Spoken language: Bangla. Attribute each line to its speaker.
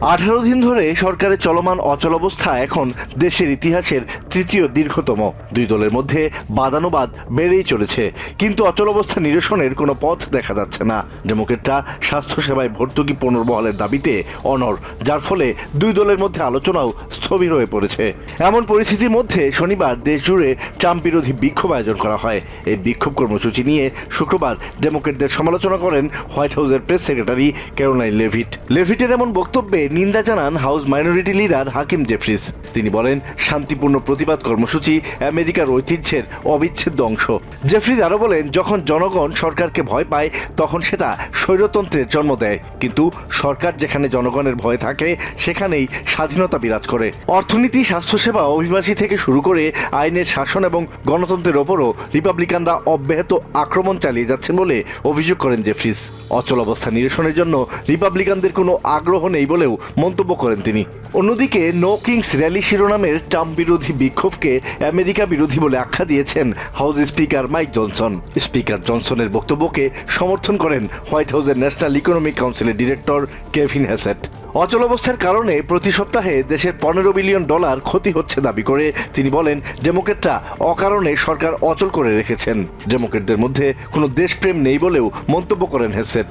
Speaker 1: আঠারো দিন ধরে সরকারের চলমান অচলাবস্থা এখন দেশের ইতিহাসের তৃতীয় দীর্ঘতম। দুই দলের মধ্যে বাদানুবাদ বেড়েই চলেছে, কিন্তু অচল অচলাবস্থা নিরসনের কোনো পথ দেখা যাচ্ছে না। ডেমোক্রেটরা স্বাস্থ্যসেবায় ভর্তুকি পুনর্বহালের দাবিতে অনর যার ফলে দুই দলের মধ্যে আলোচনাও স্থবির হয়ে পড়েছে। এমন পরিস্থিতির মধ্যে শনিবার দেশ জুড়ে ট্রাম্প বিরোধী বিক্ষোভ আয়োজন করা হয়। এই বিক্ষোভ কর্মসূচি নিয়ে শুক্রবার ডেমোক্রেটদের সমালোচনা করেন হোয়াইট হাউসের প্রেস সেক্রেটারি ক্যারোলাইন লেভিট। লেভিটের এমন বক্তব্যে নিন্দা জানান House minority leader Hakeem Jeffries. তিনি বলেন, শান্তিপূর্ণ প্রতিবাদ কর্মসূচি আমেরিকার ঐতিহ্যের অবিচ্ছেদ্য অংশ। জেফ্রিজ আরও বলেন, যখন জনগণ সরকারকে ভয় পায়, তখন সেটা স্বৈরতন্ত্রের জন্ম দেয়। কিন্তু সরকার যেখানে জনগণের ভয় থাকে, সেখানেই স্বাধীনতা বিরাজ করে। অর্থনীতি, স্বাস্থ্যসেবা, অভিবাসী থেকে শুরু করে আইনের শাসন এবং গণতন্ত্রের ওপরও রিপাবলিকানরা অব্যাহত আক্রমণ চালিয়ে যাচ্ছেন বলে অভিযোগ করেন জেফ্রিস। অচল অবস্থা নিরসনের জন্য রিপাবলিকানদের কোনো আগ্রহ নেই বলেও মন্তব্য করেন তিনি। অন্যদিকে নো কিংস র্যালি শিরোনামের ট্রাম্প বিরোধী বিক্ষোভকে আমেরিকা বিরোধী বলে আখ্যা দিয়েছেন House Speaker Mike Johnson. Speaker জনসনের বক্তব্যকে সমর্থন করেন হোয়াইট হাউসের ন্যাশনাল ইকোনমিক কাউন্সিলের ডিরেক্টর কেভিন হ্যাসেট। অচল অবস্থার কারণে প্রতি সপ্তাহে দেশের পনেরো বিলিয়ন ডলার ক্ষতি হচ্ছে দাবি করে তিনি বলেন, ডেমোক্রেটরা অকারণে সরকার অচল করে রেখেছেন। ডেমোক্রেটদের মধ্যে কোনো দেশপ্রেম নেই বলেও মন্তব্য করেন Hassett